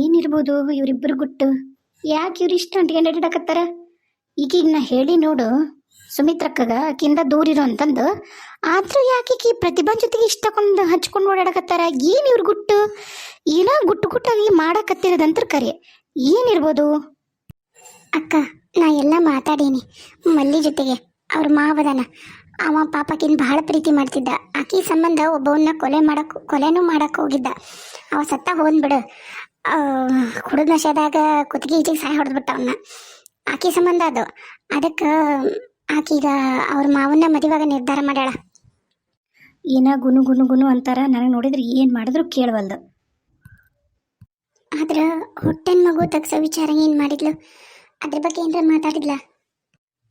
ಏನಿರ್ಬೋದು ಇವರಿಬ್ಬರು ಗುಟ್ಟು? ಯಾಕೆ ಇವ್ರು ಇಷ್ಟು ಅಂಟ್ಕೊಂಡು ಅಡ್ಡಾಕತ್ತಾರ ಈಗೀಗ ನಾ ಹೇಳಿ ನೋಡು, ಸುಮಿತ್ರಕ್ಕಗ ಆಕಿಂದ ದೂರ ಇರೋ ಅಂತಂದು. ಆದರೂ ಯಾಕೆ ಈಕಿ ಪ್ರತಿಭಾ ಜೊತೆಗೆ ಇಷ್ಟಕ್ಕೊಂದು ಹಚ್ಕೊಂಡು ಓಡಾಡಕತ್ತಾರ? ಏನು ಇವ್ರ ಗುಟ್ಟು? ಏನೋ ಗುಟ್ಟು ಗುಟ್ಟಾಗಿ ಮಾಡಕತ್ತಿರೋದಂತರ ಕರೆ. ಏನಿರ್ಬೋದು? ಅಕ್ಕ, ನಾ ಎಲ್ಲ ಮಾತಾಡೀನಿ. ಮಲ್ಲಿ ಜೊತೆಗೆ, ಅವ್ರ ಮಾವದನ. ಅವ ಪಾಪಕ್ಕಿನ್ ಬಹಳ ಪ್ರೀತಿ ಮಾಡ್ತಿದ್ದ. ಆಕಿ ಸಂಬಂಧ ಒಬ್ಬವನ್ನ ಕೊಲೆ ಮಾಡಕ್, ಕೊಲೆನೂ ಮಾಡಕ್ ಹೋಗಿದ್ದ. ಅವ ಸತ್ತ ಹೋಗ್ಬಿಡು ಕುಡಿದ ನಶೆದಾಗ ಕುತ್ತಿಗೆ ಈಚೆಗೆ ಸಾಯಿ ಹೊಡೆದ್ಬಿಟ್ಟ ಅವನ್ನ ಆಕಿ ಸಂಬಂಧ ಅದು. ಅದಕ್ಕೆ ಆಕೀಗ ಅವ್ರ ಮಾವನ್ನ ಮದುವಾಗ ನಿರ್ಧಾರ ಮಾಡ್ಯಾಳ. ಏನ ಗುನು ಗುನು ಗುನು ಅಂತಾರ ನನಗೆ ನೋಡಿದ್ರೆ ಏನು ಮಾಡಿದ್ರು ಕೇಳವಲ್ದು ಆದ್ರ ಹೊಟ್ಟೆನ್ ಮಗು ತಗ್ಸೋ ವಿಚಾರ ಏನು ಮಾಡಿದ್ಲು? ಅದ್ರ ಬಗ್ಗೆ ಏನ್ರ ಮಾತಾಡಿದ್ಲ?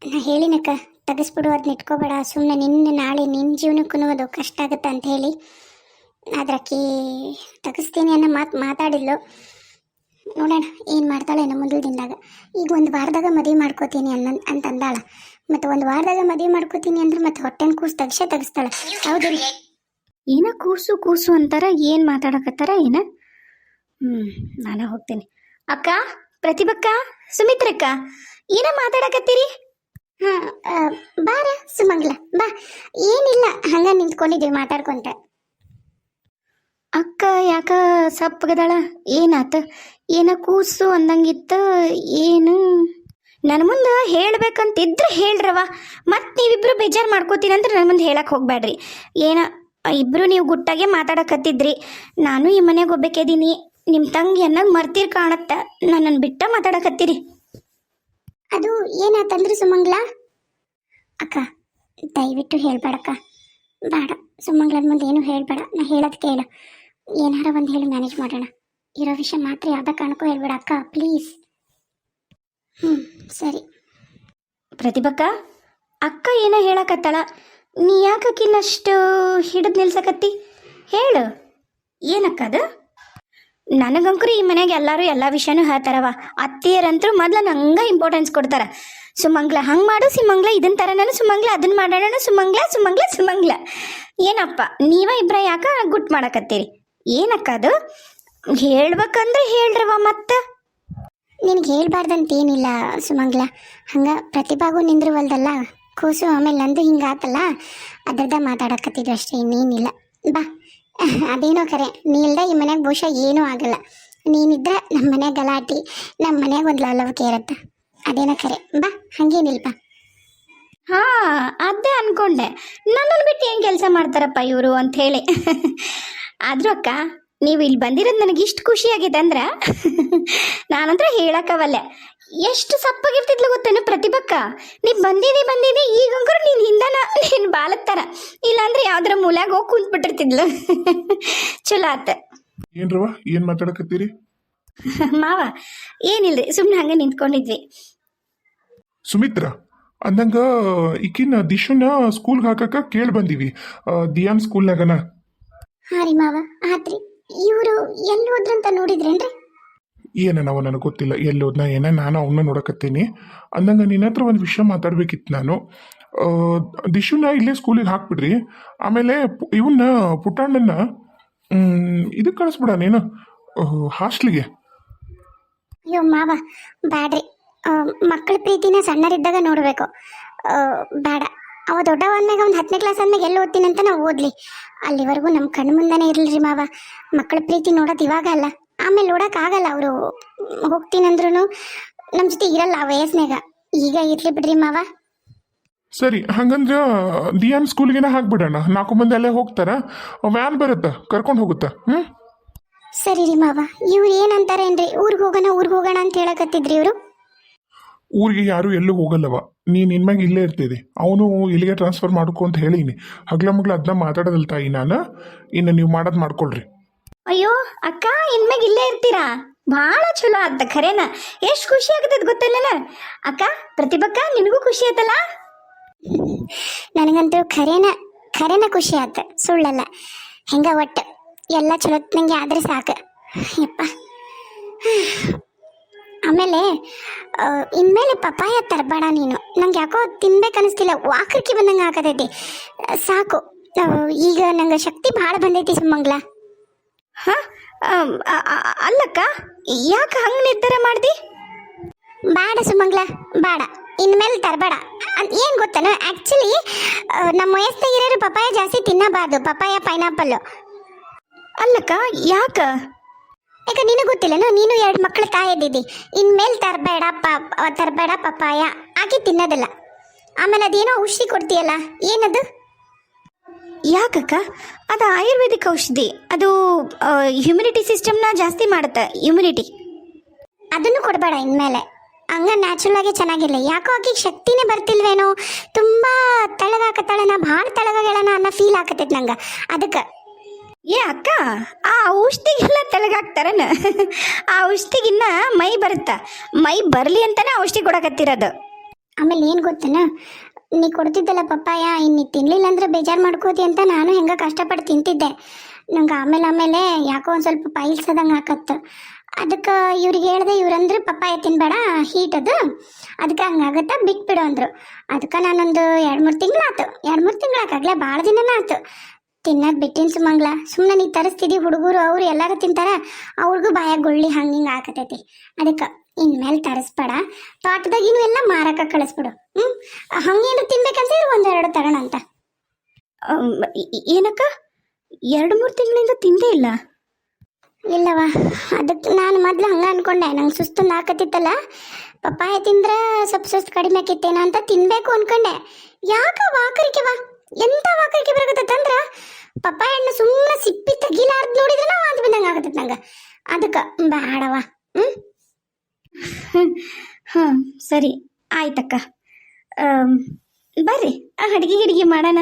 ನಾ ಹೇಳಿನಕ್ಕ ತೆಗಿಸ್ಬಿಡು ಅದನ್ನ ಇಟ್ಕೋಬೇಡ. ಸುಮ್ಮನೆ ನಿನ್ನ ನಾಳೆ ನಿನ್ನ ಜೀವನಕ್ಕೂ ಅದು ಕಷ್ಟ ಆಗುತ್ತೆ ಅಂತ ಹೇಳಿ. ಆದ್ರೆ ತಗಿಸ್ತೀನಿ ಅನ್ನೋ ಮಾತು ಮಾತಾಡಿದ್ಲು. ನೋಡೋಣ, ಏನು ಮಾಡ್ತಾಳೆ ನಮ್ಮ ಮುಂದಿನ ದಿನದಾಗ. ಈಗ ಒಂದು ವಾರದಾಗ ಮದುವೆ ಮಾಡ್ಕೋತೀನಿ ಅನ್ನ ಅಂತ ಮತ್ತು ಒಂದು ವಾರದಾಗ ಮದುವೆ ಮಾಡ್ಕೋತೀನಿ ಅಂದ್ರೆ ಮತ್ತೆ ಹೊಟ್ಟೆನ ಕೂಸು ತೆಗ್ಸೇ ತೆಗಿಸ್ತಾಳೆ. ಹೌದು ಏನ ಕೂಸು ಕೂಸು ಅಂತಾರ, ಏನು ಮಾತಾಡಕತ್ತಾರ ಏನ? ಹ್ಞೂ ನಾನು ಹೋಗ್ತೀನಿ. ಅಕ್ಕ, ಪ್ರತಿಭಕ್ಕ, ಸುಮಿತ್ರಕ್ಕ, ಏನ ಮಾತಾಡಕತ್ತೀರಿ? ಹಾಂ ಬಾರ, ಸುಮಂಗ್ಲ, ಬಾ. ಏನಿಲ್ಲ, ಹಂಗ ನಿಂತ್ಕೊಂಡಿದ್ದೀವಿ ಮಾತಾಡ್ಕೊಂತ. ಅಕ್ಕ ಯಾಕ ಸಪ್ಪಗದಾಳ? ಏನಾತ? ಏನ ಕೂಸು ಅಂದಂಗಿತ್ತ? ಏನು? ನನ್ನ ಮುಂದೆ ಹೇಳ್ಬೇಕಂತಿದ್ರೆ ಹೇಳ್ರವ ಮತ್ತೆ ನೀವಿಬ್ರು ಬೇಜಾರು ಮಾಡ್ಕೋತೀನಿ ಅಂದ್ರೆ ನನ್ನ ಮುಂದೆ ಹೇಳಕ್ಕೆ ಹೋಗ್ಬೇಡ್ರಿ ಏನ ಇಬ್ರು ನೀವು ಗುಟ್ಟಾಗೆ ಮಾತಾಡಕತ್ತಿದ್ರಿ. ನಾನು ಈ ಮನೆಗೆ ಹೋಗ್ಬೇಕಿದ್ದೀನಿ ನಿಮ್ಮ ತಂಗಿ ಅನ್ನೋದು ಮರ್ತೀರ್ ಕಾಣತ್ತ. ನನ್ನನ್ನು ಬಿಟ್ಟ ಮಾತಾಡಕತ್ತೀರಿ. ಅದು ಏನಾತಂದ್ರೆ ಸುಮಂಗ್ಲ? ಅಕ್ಕ ದಯವಿಟ್ಟು ಹೇಳ್ಬೇಡಕ್ಕ. ಬೇಡ ಸುಮಂಗ್ಲನ ಮುಂದೆ ಏನು ಹೇಳ್ಬೇಡ. ನಾ ಹೇಳೋದು ಕೇಳು. ಏನಾರ ಒಂದು ಹೇಳಿ ಮ್ಯಾನೇಜ್ ಮಾಡೋಣ. ಇರೋ ವಿಷಯ ಮಾತ್ರ ಯಾವ್ದ ಕಾರಣಕ್ಕೂ ಹೇಳ್ಬೇಡ ಅಕ್ಕ ಪ್ಲೀಸ್ ಹ್ಞೂ ಸರಿ. ಪ್ರತಿಭಕ್ಕ, ಅಕ್ಕ ಏನೋ ಹೇಳಕತ್ತಾಳ? ನೀ ಯಾಕಕ್ಕಿನ್ನಷ್ಟು ಹಿಡಿದು ನಿಲ್ಸಕತ್ತಿ? ಹೇಳು. ಏನಕ್ಕ ಅದು? ನನಗಂಕರು ಈ ಮನೆಗೆ ಎಲ್ಲರೂ ಎಲ್ಲ ವಿಷಯನೂ ಹೇಳ್ತಾರವ ಅತ್ತಿಯರಂತೂ ಮೊದಲು ನಂಗೆ ಇಂಪಾರ್ಟೆನ್ಸ್ ಕೊಡ್ತಾರ. ಸುಮಂಗ್ಲ ಹಂಗೆ ಮಾಡು, ಸುಮಂಗ್ಲ ಇದನ್ನ ತರನ ಸುಮಂಗ್ಲ ಅದನ್ನ ಮಾಡೋಣ ಸುಮಂಗ್ಲ ಸುಮಂಗ್ಲ ಸುಮಂಗ್ಲ. ಏನಪ್ಪ, ನೀವ ಇಬ್ರ ಯಾಕ ಗುಟ್ ಮಾಡಕತ್ತೀರಿ? ಏನಕ್ಕ ಅದು ಹೇಳ್ಬೇಕಂದ್ರೆ ಹೇಳ್ರವ ಮತ್ತೆ. ನಿನಗೆ ಹೇಳ್ಬಾರ್ದಂತೇನಿಲ್ಲ ಸುಮಂಗ್ಲ. ಹಂಗ ಪ್ರತಿಭಾಗೂ ನಿಂದ್ರವಲ್ದಲ್ಲ ಕೂಸು ಆಮೇಲೆ ನಂದು ಹಿಂಗಾತಲ್ಲ ಅದ್ರದ ಮಾತಾಡಕತ್ತಿದ್ವಿ ಅಷ್ಟೇ ಇನ್ನೇನಿಲ್ಲ. ಬಾ ಅದೇನೋ ಕರೆ ನೀ ಇಲ್ದ ಈ ಮನ್ಯಾಗ ಬಹುಶಃ ಏನೂ ಆಗಲ್ಲ. ನೀನಿದ್ರೆ ನಮ್ಮ ಮನೆ ಗಲಾಟಿ ನಮ್ಮ ಮನೆಗೆ ಒಂದು ಲವಲವಿಕೆ ಇರತ್ತೆ. ಅದೇನೋ ಕರೆ ಬಾ ಹಂಗೇನಿಲ್ಪ. ಹಾ ಅದೇ ಅನ್ಕೊಂಡೆ. ನನ್ನನ್ನು ಬಿಟ್ಟು ಏನು ಕೆಲಸ ಮಾಡ್ತಾರಪ್ಪ ಇವರು ಅಂತ ಹೇಳಿ. ಆದ್ರೂ ಅಕ್ಕ ನೀವು ಇಲ್ಲಿ ಬಂದಿರೋದು ನನಗೆ ಇಷ್ಟು ಖುಷಿ ಆಗಿದೆ ಅಂದ್ರೆ ನಾನಂತ್ರ ಹೇಳಕ್ಕವಲ್ಲೆ ಎಷ್ಟು ಸಪ್ಪಾಗಿರ್ತಿದ್ಲು ಗೊತ್ತೇನು ಪ್ರತಿಭಕ್ಕ? ನೀ ಬಂದಿದೆ ಬಂದಿದೆ ಈಗಂಕರು ನೀನು ಹಿಂದನ ನೀನು ಬಾಲತ್ತಾರ ಇಲ್ಲಾಂದ್ರೆ ಯಾವ್ದಾರ ಮೂಲಾಗ ಹೋಗಿ ಕುಂತ್ಬಿಟ್ಟಿರ್ತಿದ್ಲು. ಚಲೋ ಆತ. ಏನ್ರವ ಏನ್ ಮಾತಾಡಕತ್ತೀರಿ? ಮಾವ ಏನಿಲ್ರಿ ಸುಮ್ಮನೆ ಹಂಗೆ ನಿಂತ್ಕೊಂಡಿದ್ವಿ. ಸುಮಿತ್ರ ಅಂದಂಗ ಈಕಿನ ದಿಶುನ ಸ್ಕೂಲ್ಗೆ ಹಾಕಕ್ಕ ಕೇಳಿ ಬಂದೀವಿ. ದಿಯಾನ್ ಸ್ಕೂಲ್ನಾಗನ ಹಾಂ ರೀ ಮಾವ ಆತ್ರಿ. ಇವರು ಎಲ್ಲಿ ಹೋದ್ರಂತ ನೋಡಿದ್ರೇನ್ರಿ? ಏನೇ ನಾವು ನನಗೆ ಗೊತ್ತಿಲ್ಲ ಎಲ್ಲೋದ್ನ ಏನ ನಾನು ಅವನ್ನ ನೋಡಕತ್ತೀನಿ. ಅಂದಂಗ ನಿನ್ನ ಹತ್ರ ಒಂದು ವಿಷಯ ಮಾತಾಡ್ಬೇಕಿತ್ತು ನಾನು. ಆ, ದಿಶುನ ಇಲ್ಲೇ ಸ್ಕೂಲಿಗೆ ಹಾಕ್ಬಿಡ್ರಿ. ಆಮೇಲೆ ಪು- ಇವನ್ನ ಪುಟ್ಟಣ್ಣನ ಇದಕ್ಕೆ ಕಳಿಸ್ಬಿಡ ನೀನು ಹಾಸ್ಟ್ಲಿಗೆ. ಅಯ್ಯೋ ಮಾವ ಬ್ಯಾಡ್ರಿ. ಮಕ್ಕಳ ಪ್ರೀತಿನ ಸಣ್ಣರಿದ್ದಾಗ ನೋಡಬೇಕು. ಬೇಡ ಅವ ದೊಡ್ಡವನ್ನಾಗ ಒಂದು ಹತ್ತನೇ ಕ್ಲಾಸ್ ಅಂದಾಗ ಎಲ್ಲಿ ಓದ್ತೀನಿ ಅಂತ ನಾವು ಓದ್ಲಿ. ಅಲ್ಲಿವರೆಗೂ ನಮ್ಮ ಕಣ್ಣು ಮುಂದೆನೇ ರೀ ಮಾವ. ಮಕ್ಕಳ ಪ್ರೀತಿ ನೋಡೋದು ಇವಾಗ ಅಲ್ಲ. ಆಮೇಲೆ ನೋಡಕ್ ಆಗಲ್ಲ ಅವರು ಹೋಗ್ತೀನಂದ್ರೂ ನಮ್ಮ ಜೊತೆ ಇರಲ್ಲ ಆ ವಯಸ್ಸಿನಾಗ ಈಗ ಇರ್ಲಿ ಬಿಡ್ರಿ ಮಾವ. ಸರಿ ಹಂಗಂದ್ರ ದಿಯಾನ್ ಸ್ಕೂಲ್ಗೆನ ಹಾಕ್ಬಿಡೋಣ. ನಾಲ್ಕು ಮಂದಿ ಅಲ್ಲೇ ಹೋಗ್ತಾರ? ವ್ಯಾನ್ ಬರುತ್ತಾ? ಕರ್ಕೊಂಡು ಹೋಗುತ್ತಾ? ಹ್ಞೂ ಸರಿ ರೀ ಮಾವ. ಇವ್ರು ಏನಂತಾರೇನ್ರಿ? ಊರಿಗೆ ಹೋಗೋಣ ಊರಿಗೆ ಹೋಗೋಣ ಅಂತ ಹೇಳಕತ್ತಿದ್ರಿ ಇವರು? ಊರಿಗೆ ಯಾರು ಎಲ್ಲೂ ಹೋಗಲ್ಲವ. ನೀನು ನಿನ್ಮ್ಯಾಗ ಇಲ್ಲೇ ಇರ್ತಿದ್ದೆ ಅವನು ಇಲ್ಲಿಗೆ ಟ್ರಾನ್ಸ್ಫರ್ ಮಾಡ್ಕೊ ಅಂತ ಹೇಳೀನಿ. ಹಗ್ಲ ಮಗ್ಲ ಅದನ್ನ ಮಾತಾಡೋದಲ್ಲ ತಾಯಿ ನಾನು. ಇನ್ನು ನೀವು ಮಾಡೋದು ಮಾಡ್ಕೊಳ್ರಿ. ಅಯ್ಯೋ ಅಕ್ಕ ಇನ್ಮ್ಯಾಗ ಇಲ್ಲೇ ಇರ್ತೀರಾ? ಭಾಳ ಚಲೋ ಆತ ಖರೇನ. ಎಷ್ಟು ಖುಷಿ ಆಗತ್ತದ ಗೊತ್ತಲ್ಲ ಅಕ್ಕ ಪ್ರತಿಭಕ್ಕ ನಿನಗೂ ಖುಷಿ ಆಯ್ತಲ್ಲ ನನಗಂತೂ ಖರೇನ ಖರೇನ ಖುಷಿ ಆತ. ಸುಳ್ಳಲ್ಲ. ಹೆಂಗ ಒಟ್ಟು? ಎಲ್ಲ ಚಲೋತ್ನಂಗೆ ಆದ್ರೆ ಸಾಕು. ಯಪ್ಪ. ಆಮೇಲೆ ಇನ್ಮೇಲೆ ಪಪ್ಪಾಯ ತರಬೇಡ ನೀನು. ನಂಗೆ ಯಾಕೋ ತಿನ್ಬೇಕು ಅನಿಸ್ತಿಲ್ಲ. ವಾಕರ್ಕಿ ಬಂದಂಗೆ ಆಗತೈತಿ. ಸಾಕು. ಈಗ ನಂಗೆ ಶಕ್ತಿ ಭಾಳ ಬಂದೈತಿ ಸುಮಂಗ್ಲ. ಹಾಂ? ಅಲ್ಲಕ್ಕ ಯಾಕೆ ಹಂಗೆ ನಿರ್ಧಾರ ಮಾಡ್ದಿ? ಬೇಡ ಸುಮಂಗ್ಲ ಬೇಡ ಇನ್ಮೇಲೆ ತರಬೇಡ. ಏನು ಗೊತ್ತಲ್ಲ ಆ್ಯಕ್ಚುಲಿ ನಮ್ಮ ವಯಸ್ಸಿನಾಗಿರೋರು ಪಪ್ಪಾಯ ಜಾಸ್ತಿ ತಿನ್ನಬಾರ್ದು. Papaya pineapple. ಅಲ್ಲಕ್ಕ ಯಾಕ? ಯಾಕೆ ನಿನಗೆ ಗೊತ್ತಿಲ್ಲನು ನೀನು ಎರಡು ಮಕ್ಕಳ ತಾಯಿದ್ದಿದ್ದಿ ಇನ್ಮೇಲೆ ತರಬೇಡ ಪಾಪ ತರಬೇಡ ಪಪ್ಪಾಯ ಆಗಿ ತಿನ್ನೋದಿಲ್ಲ. ಆಮೇಲೆ ಅದೇನೋ ಔಷಧಿ ಕೊಡ್ತೀಯಲ್ಲ ಏನದು? ಯಾಕಕ್ಕ? ಅದು ಆಯುರ್ವೇದಿಕ್ ಔಷಧಿ. ಅದು ಹ್ಯುಮಿನಿಟಿ ಸಿಸ್ಟಮ್ನ ಜಾಸ್ತಿ ಮಾಡುತ್ತೆ ಇಮ್ಯುನಿಟಿ ಅದನ್ನು ಕೊಡಬೇಡ ಇನ್ಮೇಲೆ. ಹಂಗ ನ್ಯಾಚುರಲ್ ಆಗಿ ಚೆನ್ನಾಗಿಲ್ಲ ಯಾಕೋ ಆಕಿಗೆ ಶಕ್ತಿನೇ ಬರ್ತಿಲ್ವೇನೋ? ತುಂಬಾ ತಳಗಾಕತ್ತಾಳನ ಭಾಳ ತೆಳಗಾಗ್ಯಾಳನ ಅನ್ನೋ ಫೀಲ್ ಆಕತೈತಿ ನಂಗೆ. ಅದಕ್ಕೆ. ಏ ಅಕ್ಕ, ಆ ಔಷಧಿಗೆಲ್ಲ ತೆಳಗಾಕ್ತಾರನ? ಆ ಔಷಧಿಗಿನ್ನ ಮೈ ಬರುತ್ತ? ಮೈ ಬರಲಿ ಅಂತಾನೆ ಔಷಧಿ ಕೊಡಕತ್ತಿರೋದು. ಆಮೇಲೆ ಏನು ಗೊತ್ತನ? ನೀ ಕೊಡ್ತಿದ್ದಲ್ಲ ಪಪ್ಪಾಯ ಇನ್ನು ತಿನ್ಲಿಲ್ಲ ಅಂದ್ರೆ ಬೇಜಾರು ಮಾಡ್ಕೋತಿ ಅಂತ ನಾನು ಹೆಂಗ ಕಷ್ಟಪಟ್ಟು ತಿಂತಿದ್ದೆ. ನಂಗೆ ಆಮೇಲೆ ಆಮೇಲೆ ಯಾಕೋ ಒಂದು ಸ್ವಲ್ಪ ಪೈಲ್ಸದಂಗೆ ಹಾಕತ್ತು ಅದಕ್ಕೆ ಇವ್ರಿಗೆ ಹೇಳ್ದೆ ಇವ್ರಂದ್ರೆ ಪಪ್ಪಾಯ ತಿನ್ಬೇಡ ಹೀಟ್ ಅದು. ಅದಕ್ಕೆ ಹಂಗಾಗತ್ತ ಬಿಟ್ಬಿಡು ಅಂದರು. ಅದಕ್ಕೆ ನಾನೊಂದು ಎರಡು ಮೂರು ತಿಂಗಳಾತು ಎರಡು ಮೂರು ತಿಂಗಳಾಕಾಗಲೇ ಭಾಳ ದಿನನೇ ಆತು. ತಿನ್ನೋದು ಬಿಟ್ಟಿನ ಸುಮಂಗ್ಲ ಸುಮ್ಮನೆ ನೀ ತರಿಸ್ತಿದ್ದಿ ಹುಡುಗರು ಅವ್ರು ಎಲ್ಲಾರು ತಿಂತಾರ ಅವ್ರಿಗೂ ಬಾಯಾಗ ಗುಳ್ಳಿ ಹಂಗೆ ಹಿಂಗೆ ಆಕತೈತಿ. ಅದಕ್ಕೆ ಇನ್ಮೇಲೆ ತರಿಸ್ಬೇಡ. ತೋಟದಾಗಿನೂ ಎಲ್ಲ ಮಾರಕ ಕಳಿಸ್ಬಿಡು. ಹ್ಞೂ ಹಂಗೇನು ತಿನ್ಬೇಕಂತಿದ್ರೆ ಒಂದೆರಡು ತಗೋಣ ಅಂತ. ಏನಕ್ಕ? ಎರಡು ಮೂರು ತಿಂಗಳಿಂದ ತಿಂದೇ ಇಲ್ಲ? ಇಲ್ಲವ ಅದಕ್ಕೆ ನಾನು ಮೊದ್ಲು ಹಂಗೆ ಅನ್ಕೊಂಡೆ. ನಂಗೆ ಸುಸ್ತು ಹಾಕತ್ತಿತ್ತಲ್ಲ ಪಪ್ಪಾಯ ತಿಂದ್ರೆ ಸ್ವಲ್ಪ ಸುಸ್ತು ಕಡಿಮೆ ಆಕಿತ್ತೇನ ಅಂತ ತಿನ್ಬೇಕು ಅನ್ಕೊಂಡೆ. ಯಾಕ ವಾಕರಿಕೆ ವಾ ಎಂತ ವಾಕರಿಕೆ ಬರಕತ್ತಂದ್ರ ಪಪ್ಪಾಯ ಹಣ್ಣು ಸುಮ್ಮನೆ ಸಿಪ್ಪಿ ತಗಿಲಾರ್ದು ನೋಡಿದ್ರೆ ನಾವು ಅಂತ ಬಂದಂಗೆ ಆಗತ್ತೆ ನಂಗೆ. ಅದಕ್ಕೆ ಬೇಡವ ಹ್ಞೂ ಹಾಂ ಸರಿ ಆಯ್ತಕ್ಕ. ಬರ್ರಿ ಅಡುಗೆ ಗಿಡಿಗೆ ಮಾಡೋಣ.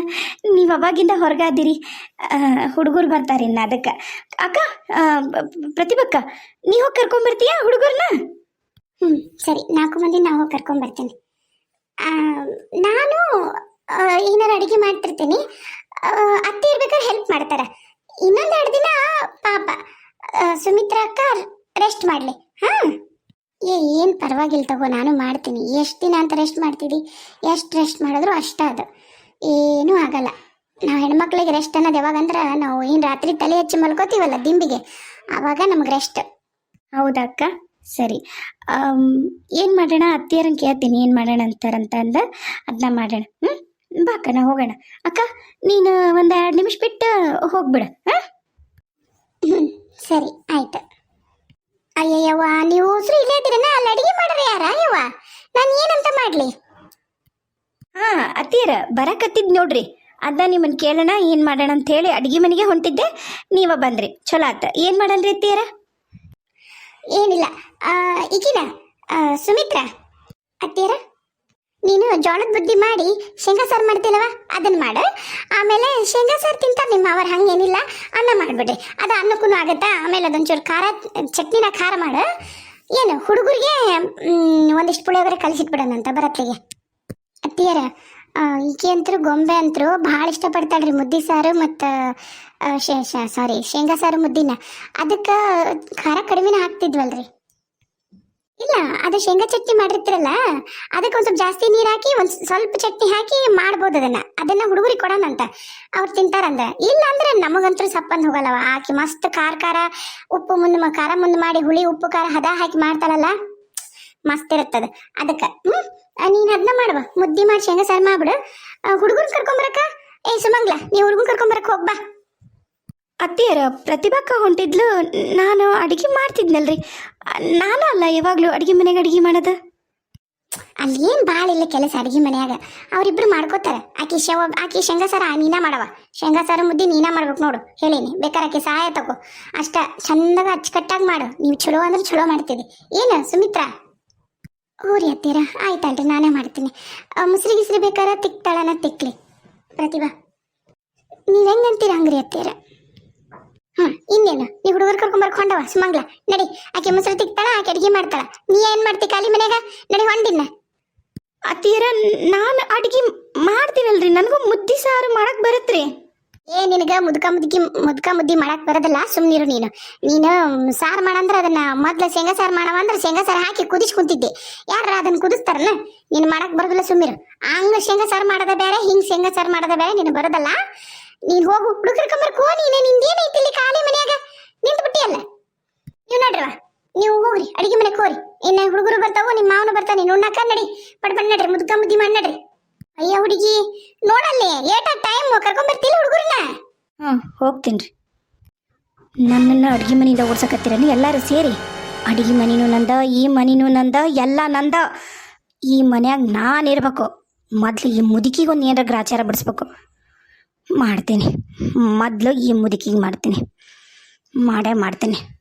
ನೀವು ಅವಾಗಿಂದ ಹೊರಗಾದಿರಿ ಹುಡುಗರು ಬರ್ತಾರೆ ಇನ್ನು ಅದಕ್ಕೆ. ಅಕ್ಕ ಪ್ರತಿಭಕ್ಕ ನೀವು ಹೋಗಿ ಕರ್ಕೊಂಬರ್ತೀಯಾ ಹುಡುಗರನ್ನ ಹ್ಞೂ ಸರಿ ನಾಲ್ಕು ಮಂದಿ ನಾವು ಕರ್ಕೊಂಬರ್ತೀನಿ ಆ, ನಾನು ಏನಾರು ಅಡುಗೆ ಮಾಡ್ತಿರ್ತೀನಿ. ಅತ್ತೆ ಇರ್ಬೇಕಾದ್ರೆ ಹೆಲ್ಪ್ ಮಾಡ್ತಾರೆ. ಇನ್ನೊಂದು ಎರಡು ದಿನ ಪಾಪ ಸುಮಿತ್ರಾ ಅಕ್ಕ ರೆಸ್ಟ್ ಮಾಡಲಿ. ಹಾಂ? ಏ, ಏನು ಪರವಾಗಿಲ್ಲ ತಗೋ, ನಾನು ಮಾಡ್ತೀನಿ. ಎಷ್ಟು ದಿನ ಅಂತ ರೆಸ್ಟ್ ಮಾಡ್ತೀವಿ ಎಷ್ಟು ರೆಸ್ಟ್ ಮಾಡಿದ್ರು ಅಷ್ಟ ಅದು. ಏನೂ ಆಗಲ್ಲ. ನಾವು ಹೆಣ್ಮಕ್ಳಿಗೆ ರೆಸ್ಟ್ ಅನ್ನೋದು ಯಾವಾಗಂದ್ರೆ ನಾವು ಏನು ರಾತ್ರಿ ತಲೆ ಹಚ್ಚಿ ಮಲ್ಕೋತೀವಲ್ಲ ದಿಂಬಿಗೆ ಆವಾಗ ನಮ್ಗೆ ರೆಸ್ಟ್ ಹೌದಾ ಅಕ್ಕ? ಸರಿ. ಏನು ಮಾಡೋಣ? ಅತ್ತಿಯರನ್ನ ಕೇಳ್ತೀನಿ, ಏನು ಮಾಡೋಣ ಅಂತಾರಂತ ಅಂದ. ಅದನ್ನ ಮಾಡೋಣ. ಹ್ಞೂ ಬಾ ಅಕ್ಕ ಹೋಗೋಣ. ಅಕ್ಕ ನೀನು ಒಂದು ಎರಡು ನಿಮಿಷ ಬಿಟ್ಟು ಹೋಗ್ಬಿಡ ಹಾಂ? ಹ್ಮ್, ಸರಿ ಆಯ್ತು. ಅಯ್ಯಯ್ಯವ್ವ ನೀವು ಉಸಿರು ಇಲ್ಲೇ ಇದ್ದೀರನ ಅಲ್ಲಿ ಅಡಿಗೆ ಮಾಡ್ರಿ ಯಾರ? ಯವ್ವ ನಾನು ಏನಂತ ಮಾಡಲಿ? ಹಾ ಅತ್ತಿಯರ ಬರಕತ್ತಿದ್ ನೋಡ್ರಿ. ಅದ ನಿಮ್ಮನ್ನ ಕೇಳೋಣ ಏನು ಮಾಡೋಣ ಅಂತ ಹೇಳಿ ಅಡಿಗೆ ಮನೆಗೆ ಹೊಂಟಿದ್ದೆ. ನೀವ ಬಂದ್ರಿ. ಚಲೋ ಆತ. ಏನ್ ಮಾಡನ್ರಿ ಅತ್ತಿಯರ? ಏನಿಲ್ಲ. ಈಗಿನ ಸುಮಿತ್ರಾ? ಅತ್ತೀರ ನೀನು ಜೋಳದ ಬುದ್ಧಿ ಮಾಡಿ ಶೇಂಗಾ ಸಾರು ಮಾಡ್ತಿಲ್ಲವ ಅದನ್ನ ಮಾಡು. ಆಮೇಲೆ ಶೇಂಗಾ ಸಾರು ತಿಂತಾರೆ ನಿಮ್ಮ ಅವ್ರ ಹಂಗೇನಿಲ್ಲ. ಅನ್ನ ಮಾಡಿಬಿಡ್ರಿ. ಅದು ಅನ್ನಕ್ಕೂ ಆಗುತ್ತಾ? ಆಮೇಲೆ ಅದೊಂಚೂರು ಖಾರ, ಚಟ್ನಿನ ಖಾರ ಮಾಡು. ಏನು, ಹುಡುಗರಿಗೆ ಒಂದಿಷ್ಟು ಪುಳಿಯೋಗರೆ ಕಳಿಸಿಟ್ಬಿಡೋಣಂತ ಬರತ್ತಿಗೆ. ಅತ್ತಿಯರ ಈಕೆ ಅಂತರು ಗೊಂಬೆ ಅಂತರು ಭಾಳ ಇಷ್ಟಪಡ್ತಾಳ್ರಿ ಮುದ್ದಿ ಸಾರು ಮತ್ತು ಸಾರಿ ಶೇಂಗಾ ಸಾರು ಮುದ್ದಿನ. ಅದಕ್ಕೆ ಖಾರ ಕಡಿಮೆನ ಹಾಕ್ತಿದ್ವಲ್ರಿ. ಇಲ್ಲ, ಅದು ಶೇಂಗಾ ಚಟ್ನಿ ಮಾಡಿರ್ತಿರಲ್ಲ ಅದಕ್ಕೆ ಒಂದು ಸ್ವಲ್ಪ ಜಾಸ್ತಿ ನೀರು ಹಾಕಿ ಒಂದು ಸ್ವಲ್ಪ ಚಟ್ನಿ ಹಾಕಿ ಮಾಡ್ಬೋದು ಅದನ್ನ. ಅದನ್ನ ಹುಡುಗರಿಗೆ ಕೊಡೋಣ ಅಂತ ಅವ್ರು ತಿಂತಾರಂದ ಇಲ್ಲ ಅಂದ್ರೆ ನಮಗಂತೂ ಸಪ್ಪಂದು ಹೋಗಲ್ಲವ. ಹಾಕಿ ಮಸ್ತ್ ಖಾರ ಖಾರ, ಉಪ್ಪು ಮುಂದೆ ಖಾರ ಮುಂದೆ ಮಾಡಿ, ಹುಳಿ, ಉಪ್ಪು, ಖಾರ ಹದ ಹಾಕಿ ಮಾಡ್ತಾಳಲ್ಲ, ಮಸ್ತ್ ಇರುತ್ತದ. ಅದಕ್ಕೆ, ಹ್ಮ್ ನೀನು ಅದನ್ನ ಮಾಡುವ. ಮುದ್ದಿ ಮಾಡಿ ಶೇಂಗಾ ಸಾರು ಮಾಡ್ಬಿಡು. ಹುಡುಗರು ಕರ್ಕೊಂಬರಕ್ಕ ಏ, ಸುಮಂಗ್ಲ ನೀ ಹುಡುಗನ್ ಕರ್ಕೊಂಬರಕ್ ಹೋಗ್ಬಾ ಅತ್ತಿಯರ ಪ್ರತಿಭಾಕ ಹೊಂಟಿದ್ಲು, ನಾನು ಅಡಿಗೆ ಮಾಡ್ತಿದ್ನಲ್ರಿ. ನಾನು ಅಲ್ಲ ಯಾವಾಗ್ಲೂ ಅಡಿಗೆ ಮನೆಗೆ ಅಡಿಗೆ ಮಾಡೋದು. ಅಲ್ಲಿ ಏನ್ ಭಾಳ ಇಲ್ಲ ಕೆಲಸ ಅಡಿಗೆ ಮನೆಯಾಗ. ಅವ್ರಿಬ್ರು ಮಾಡ್ಕೋತಾರ. ಆಕಿ ಶವ, ಆಕಿ ಶೇಂಗಾ ಸಾರ ನೀನ ಮಾಡವ ಶೇಂಗಾ ಸಾರು ಮುದ್ದೆ ನೀನಾ ಮಾಡ್ಬೇಕು ನೋಡು, ಹೇಳೀನಿ. ಬೇಕಾರೆ ಆಕೆ ಸಹಾಯ ತಗೋ. ಅಷ್ಟ ಚಂದಾಗ ಅಚ್ಚುಕಟ್ಟಾಗಿ ಮಾಡು. ನೀವು ಚಲೋ ಅಂದ್ರೆ ಚಲೋ ಮಾಡ್ತೀವಿ ಏನು ಸುಮಿತ್ರಾ? ಊರಿ ಅತ್ತೀರ ಆಯ್ತಲ್ರಿ, ನಾನೇ ಮಾಡ್ತೀನಿ. ಮುಸ್ರಿ ಗಿಸ್ರಿ ಬೇಕಾರ ತಿಕ್ತಾಳನ ತಿಕ್ಲಿ. ಪ್ರತಿಭಾ, ನೀವ್ ಹೆಂಗಂತೀರ ಹಂಗ್ರಿ ಹತ್ತೀರ ಹ್ಮ್ ಇನ್ನೇನು? ನೀ ಹುಡುಗರು ಕರ್ಕೊಂಡ್ ಹೊಂಡವ ಸುಮಂಗ್ಲ. ನಡಿ ಆಕೆ ಮೊಸರು ತಿಕ್ತಾಳ ಆಕೆ ಅಡಿಗೆ ಮಾಡ್ತಾಳ. ನೀ ಏನ್ ಮಾಡ್ತಿ ಖಾಲಿ ಮನ್ಯಾಗ? ನಡಿ ಹೊಂಡಿನ. ಅತ್ತಿಯರ ನಾನು ಅಡಿಗೆ ಮಾಡ್ತೀನಲ್ರಿ ನನಗೂ ಮುದ್ದಿ ಸಾರು ಮಾಡಕ್ ಬರತ್ರಿ. ಏ ನಿನಗ ಮುದ್ಕ ಮುದ್ಕಿ ಮುದ್ಕ ಮುದ್ದಿ ಮಾಡಕ್ ಬರೋದಿಲ್ಲ ಸುಮ್ನಿರು ನೀನು. ನೀನು ಸಾರು ಮಾಡಂದ್ರ ಅದನ್ನ ಮೊದ್ಲ ಶೇಂಗಾ ಸಾರು ಮಾಡವ ಅಂದ್ರೆ ಶೇಂಗಾ ಸಾರು ಹಾಕಿ ಕುದಿಸ್ ಕುಂತಿದ್ದೆ. ಯಾರ ಅದನ್ನ ಕುದಿಸ್ತಾರನ? ನೀನು ಮಾಡಕ್ ಬರೋದಿಲ್ಲ ಸುಮ್ಮಿರು ಹಂಗ ಶೇಂಗಾ ಸಾರು ಮಾಡೋದ ಬೇರೆ ಹಿಂಗ್ ಶೇಂಗಾ ಸಾರು ಮಾಡೋದ ಬೇರೆ ನೀನು ಬರೋದಲ್ಲ. ನೀನ್ ಹೋಗು. ಹುಡುಗರ ಕೋ ನೀನೆ ನಿಂದೇನೈತಿ ಇಲ್ಲಿ ಖಾಲಿ ಮನ್ಯಾಗ? ನಿಂತು ಬಿಟ್ಟಿಯಲ್ಲ ನೀವು ನೋಡ್ರವ? ನೀವು ಹೋಗ್ರಿ. ಅಡಿಗೆ ಮನೆ ಕೋರಿ ಇನ್ನ ಹುಡುಗರು ಬರ್ತಾವು ನಿಮ್ಮ ಮಾವನು ಬರ್ತಾನೆ. ನೋಡ್ನಾಕ ನಡಿ ಪಡ್ ಪಡ್ ನಡ್ರಿ, ಮುದ್ಕ ಮುದ್ದಿ ಮಾಡಿ ನಡ್ರಿ. ಅಯ್ಯ ಹುಡುಗಿ, ನೋಡಲ್ಲಿ, ಏಟ ಟೈಮ್ ಕರ್ಕೊಂಡ್ ಬರ್ತಿಲ್ಲ ಹುಡುಗರನ್ನ? ಹ್ಮ್, ಹೋಗ್ತೀನಿ ರೀ. ನನ್ನನ್ನು ಅಡುಗೆ ಮನೆಯಿಂದ ಓಡ್ಸಕತ್ತೀರನಿ ಎಲ್ಲರೂ ಸೇರಿ. ಅಡುಗೆ ಮನೆನೂ ನಂದ, ಈ ಮನೆನೂ ನಂದ, ಎಲ್ಲ ನಂದ. ಈ ಮನ್ಯಾಗ ನಾನು ಇರ್ಬೇಕು. ಮೊದಲು ಈ ಮುದುಕಿಗೊಂದು ಏನಾರ ಗ್ರಾಚಾರ ಬಿಡಿಸ್ಬೇಕು. ಮಾಡ್ತೀನಿ. ಮೊದಲು ಈ ಮುದುಕಿಗೆ ಮಾಡ್ತೀನಿ. ಮಾಡೇ ಮಾಡ್ತೀನಿ.